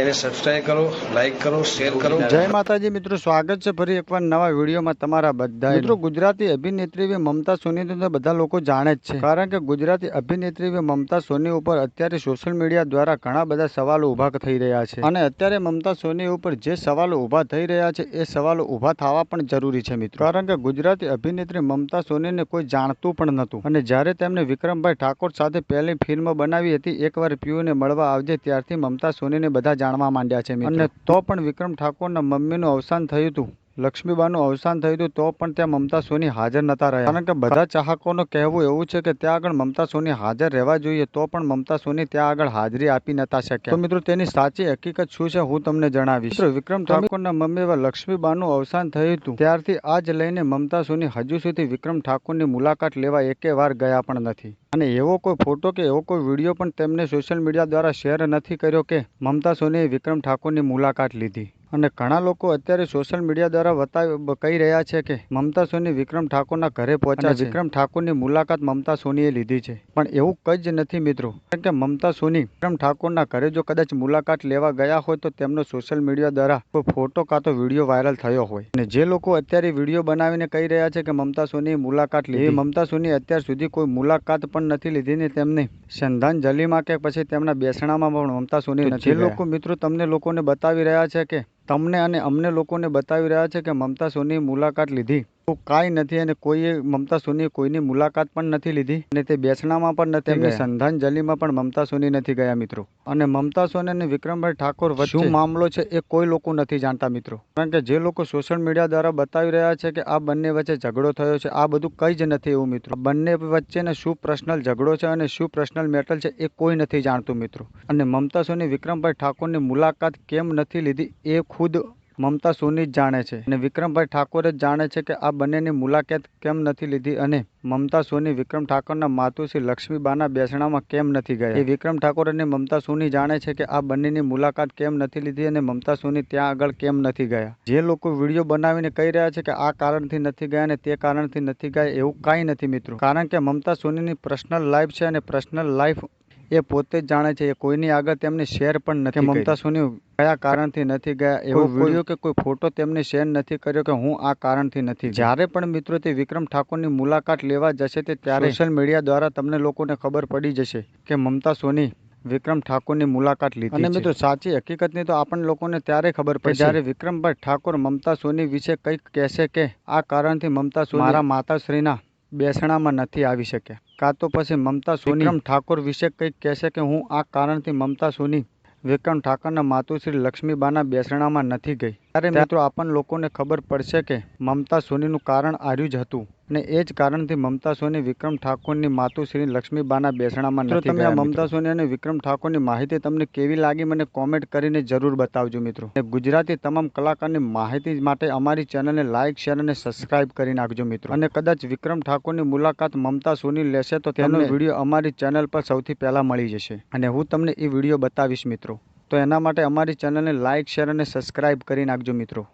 એને સબસ્ક્રાઈબ કરો લાઈક કરો શેર કરો. જય માતાજી મિત્રો સ્વાગત છે ફરી એકવાર નવા વિડીયોમાં તમારા બધા મિત્રો ગુજરાતી અભિનેત્રી મમતા સોની તો બધા લોકો જાણે જ છે. કારણ કે ગુજરાતી અભિનેત્રી મમતા સોની ઉપર અત્યારે સોશિયલ મીડિયા દ્વારા ઘણા બધા સવાલો ઊભા થઈ રહ્યા છે. અને અત્યારે મમતા સોની ઉપર જે સવાલો ઊભા થઈ રહ્યા છે એ સવાલો ઊભા થવા પણ જરૂરી છે મિત્રો. કારણ કે ગુજરાતી અભિનેત્રી મમતા સોનીને કોઈ જાણતું પણ નહોતું. અને જ્યારે તેમણે વિક્રમભાઈ ઠાકોર સાથે પહેલી ફિલ્મ બનાવી હતી એકવાર પીયુને મળવા આવજે ત્યારથી મમતા સોનીને બધા જાણવા માંડ્યા છે. અને તો પણ વિક્રમ ઠાકોરના મમ્મીનું અવસાન થયું હતું લક્ષ્મીબાનું અવસાન થયું હતું, તો પણ ત્યાં મમતા સોની હાજર નતા રહ્યા. કારણ કે બધા ચાહકોનું કહેવું એવું છે કે ત્યાં આગળ મમતા સોની હાજર રહેવા જોઈએ, તો પણ મમતા સોની ત્યાં આગળ હાજરી આપી નતા શક્યા. તો મિત્રો, તેની સાચી હકીકત શું છે હું તમને જણાવીશ. વિક્રમ ઠાકોરના મમ્મી એવા લક્ષ્મીબાનું અવસાન થયું હતું, ત્યારથી આજ લઈને મમતા સોની હજુ સુધી વિક્રમ ઠાકોરની મુલાકાત લેવા એકે વાર ગયા પણ નથી. અને એવો કોઈ ફોટો કે એવો કોઈ વીડિયો પણ તેમને સોશિયલ મીડિયા દ્વારા શેર નથી કર્યો કે મમતા સોનીએ વિક્રમ ઠાકોરની મુલાકાત લીધી. અને ઘણા લોકો અત્યારે સોશિયલ મીડિયા દ્વારા બતાવી કહી રહ્યા છે કે મમતા સોની વિક્રમ ઠાકોરના ઘરે પહોંચ્યા છે. વિક્રમ ઠાકોરની મુલાકાત મમતા સોનીએ લીધી છે. પણ એવું કંઈ જ નથી મિત્રો. કારણ કે મમતા સોની વિક્રમ ઠાકોરના ઘરે જો કદાચ મુલાકાત લેવા ગયા હોય તો તેમનો સોશિયલ મીડિયા દ્વારા કોઈ ફોટો કાં તો વીડિયો વાયરલ થયો હોય. અને જે લોકો અત્યારે વીડિયો બનાવીને કહી રહ્યા છે કે મમતા સોનીએ મુલાકાત લીધી. મમતા સોની અત્યાર સુધી કોઈ મુલાકાત પણ નથી લીધી ને તેમને શ્રદ્ધાંજલિમાં કે પછી તેમના બેસણામાં પણ મમતા સોની જે લોકો મિત્રો તમને લોકોને બતાવી રહ્યા છે કે તમને અને અમને લોકોને બતાવી રહ્યા છે કે મમતા સોની મુલાકાત લીધી. કાંઈ નથી અને કોઈએ મમતા સુની કોઈની મુલાકાત પણ નથી લીધી અને તે બેસણામાં પણ નથી એમની શ્રદ્ધાંજલિમાં પણ મમતા સોની નથી ગયા મિત્રો. અને મમતા સોની અને વિક્રમભાઈ ઠાકોર વચ્ચે શું મામલો છે એ કોઈ લોકો નથી જાણતા મિત્રો. કારણ કે જે લોકો સોશિયલ મીડિયા દ્વારા બતાવી રહ્યા છે કે આ બંને વચ્ચે ઝઘડો થયો છે આ બધું કંઈ જ નથી એવું મિત્રો. બંને વચ્ચેને શું પર્સનલ ઝઘડો છે અને શું પર્સનલ મેટર છે એ કોઈ નથી જાણતું મિત્રો. અને મમતા સોની વિક્રમભાઈ ઠાકોરની મુલાકાત કેમ નથી લીધી એ ખુદ મમતા સોની જ જાણે છે અને વિક્રમભાઈ ઠાકોર જ જાણે છે કે આ બંનેની મુલાકાત કેમ નથી લીધી અને મમતા સોની વિક્રમ ઠાકોરના માતુશ્રી લક્ષ્મીબાના બેસણામાં કેમ નથી ગયા? એ વિક્રમ ઠાકોર અને મમતા સોની જાણે છે કે આ બંનેની મુલાકાત કેમ નથી લીધી અને મમતા સોની ત્યાં આગળ કેમ નથી ગયા? જે લોકો વીડિયો બનાવીને કહી રહ્યા છે કે આ કારણથી નથી ગયા અને તે કારણથી નથી ગયા એવું કાંઈ નથી મિત્રો. કારણ કે મમતા સોનીની પર્સનલ લાઈફ છે અને પર્સનલ લાઈફ એ પોતે જ જાણે છે એ કોઈની આગળ તેમને શેર પણ નથી મમતા સોની કયા કારણથી નથી ગયા એવો વીડિયો કે કોઈ ફોટો તેમને શેર નથી કર્યો કે હું આ કારણથી નથી જ્યારે પણ મિત્રો તે વિક્રમ ઠાકોરની મુલાકાત લેવા જશે તે ત્યારે સોશિયલ મીડિયા દ્વારા તમને લોકોને ખબર પડી જશે કે મમતા સોની વિક્રમ ઠાકોરની મુલાકાત લીધી અને મિત્રો સાચી હકીકતની તો આપણને લોકોને ત્યારે ખબર પડે જ્યારે વિક્રમભાઈ ઠાકોર મમતા સોની વિશે કંઈક કહેશે કે આ કારણથી મમતા સોની મારા માતાશ્રીના બેસણામાં નથી આવી શક્યા કાં તો પછી મમતા સોની વિક્રમ ઠાકોર વિશે કંઈક કહેશે કે હું આ કારણથી મમતા સોની વિક્રમ ઠાકોરના માતુશ્રી લક્ષ્મીબાના બેસણામાં નથી ગઈ. ત્યારે મિત્રો આપણને લોકોને ખબર પડશે કે મમતા સોનીનું કારણ આર્યું જ હતું. અને એ જ કારણથી મમતા સોની વિક્રમ ઠાકોરની માતુશ્રી લક્ષ્મીબાના બેસણામાં નથી તમે આ મમતા સોની અને વિક્રમ ઠાકોરની માહિતી તમને કેવી લાગી મને કોમેન્ટ કરીને જરૂર બતાવજો મિત્રો. અને ગુજરાતી તમામ કલાકારની માહિતી માટે અમારી ચેનલને લાઇક શેર અને સબસ્ક્રાઇબ કરી નાખજો મિત્રો. અને કદાચ વિક્રમ ઠાકોરની મુલાકાત મમતા સોની લેશે તો તેનો વીડિયો અમારી ચેનલ પર સૌથી પહેલા મળી જશે. અને હું તમને એ વીડિયો બતાવીશ મિત્રો. તો એના માટે અમારી ચેનલને લાઇક શેર અને સબસ્ક્રાઇબ કરી નાખજો મિત્રો.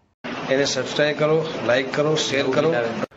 એને સબસ્ક્રાઇબ કરો લાઈક કરો શેર કરો.